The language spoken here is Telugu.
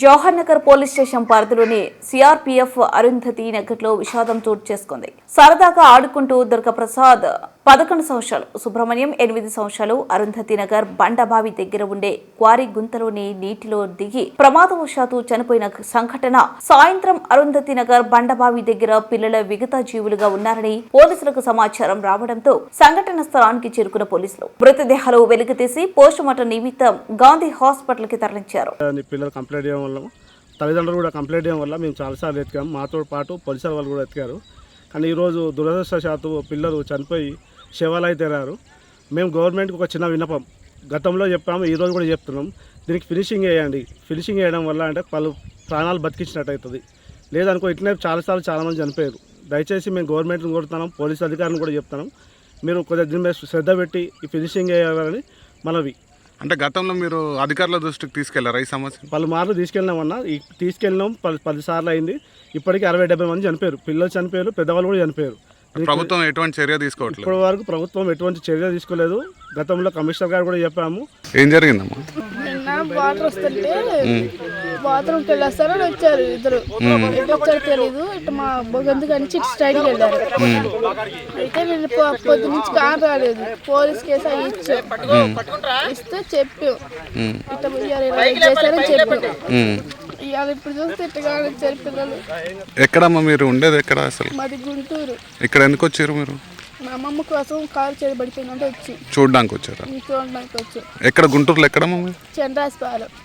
జవహర్ నగర్ పోలీస్ స్టేషన్ పరిధిలోని సిఆర్పీఎఫ్ అరుంధతి నగర్లో విషాదం చోటు చేసుకుంది. సరదాగా ఆడుకుంటూ దుర్గప్రసాద్ పదకొండు సంవత్సరాలు సుబ్రహ్మణ్యం ఎనిమిది సంవత్సరాలు అరుంధతి నగర్ బండబావి దగ్గర ఉండే క్వారీ గుంతలోని నీటిలో దిగి ప్రమాదవశాత్తు చనిపోయిన సంఘటన. సాయంత్రం అరుంధతి నగర్ బండబావి దగ్గర పిల్లల విగత జీవులుగా ఉన్నారని పోలీసులకు సమాచారం రావడంతో సంఘటన స్థలానికి చేరుకున్న పోలీసులు మృతదేహాలు వెలుగుతీసి పోస్టుమార్టం నిమిత్తం గాంధీ హాస్పిటల్కి తరలించారు పిల్లలు కంప్లైంట్ చేయడం వల్ల తల్లిదండ్రులు కూడా కంప్లైంట్ చేయడం వల్ల మేము చాలాసార్లు ఎత్తికాము మాతో పాటు పోలీసుల వాళ్ళు కూడా ఎత్తికారు కానీ ఈరోజు దురదృష్టశాత్తు పిల్లలు చనిపోయి శవాలు తెరారు. మేము గవర్నమెంట్కి ఒక చిన్న విన్నపం. గతంలో చెప్పాము ఈరోజు కూడా చెప్తున్నాం. దీనికి ఫినిషింగ్ వేయండి. ఫినిషింగ్ వేయడం వల్ల అంటే పలు ప్రాణాలు బతికించినట్టు అవుతుంది లేదనుకో ఇట్లనే చాలాసార్లు చాలామంది చనిపోయారు. దయచేసి మేము గవర్నమెంట్ని కోరుతున్నాం పోలీస్ అధికారులను కూడా చెప్తున్నాం. మీరు కొద్దిగా దీని మీద శ్రద్ధ పెట్టి ఈ ఫినిషింగ్ వేయాలని మనవి. అంటే గతంలో మీరు అధికారుల దృష్టికి తీసుకెళ్ళారా ఈ సమస్య పలుమార్లు తీసుకెళ్ళినామన్నా ఈ తీసుకెళ్ళినాం పది పది సార్లు అయింది. ఇప్పటికీ అరవై డెబ్బై మంది చనిపోయారు. పిల్లలు చనిపోయారు పెద్దవాళ్ళు కూడా చనిపోయారు. ప్రభుత్వం ఎటువంటి చర్య తీసుకోవట్లేదు? ఇప్పటి వరకు ప్రభుత్వం ఎటువంటి చర్య తీసుకోలేదు. గతంలో కమిషనర్ గారు కూడా చెప్పాము. ఏం జరిగిందమ్మా? నిన్న వాటర్ వస్తుంటే బాత్రూమ్కి వెళ్ళొస్తారని వచ్చారు ఇద్దరు. ఎటు వచ్చారో తెలీదు. ఇటు మా బొగందు కానీ ఇటు స్ట్రైట్కి వెళ్ళారు. అయితే నేను పొద్దు నుంచి కాన్ రాలేదు. పోలీస్ కేసు అవి ఇచ్చాం ఇస్తే చెప్పాం. ఇట్లా చేశారని చెప్పాం. ఇవాళ ఇప్పుడు చూస్తే ఇట్టగా వచ్చారు పిల్లలు. ఎక్కడమ్మా మీరు ఉండేది ఎక్కడ అసలు? మాది గుంటూరు. ఇక్కడ ఎందుకు వచ్చారు మీరు? మా అమ్మమ్మ కోసం కాలు చేతి పడిపోయిందంటే వచ్చి. చూడడానికి వచ్చారా? చూడడానికి వచ్చి ఎక్కడ గుంటూరులో ఎక్కడమ్మా మీరు? చంద్రాస్పాలెం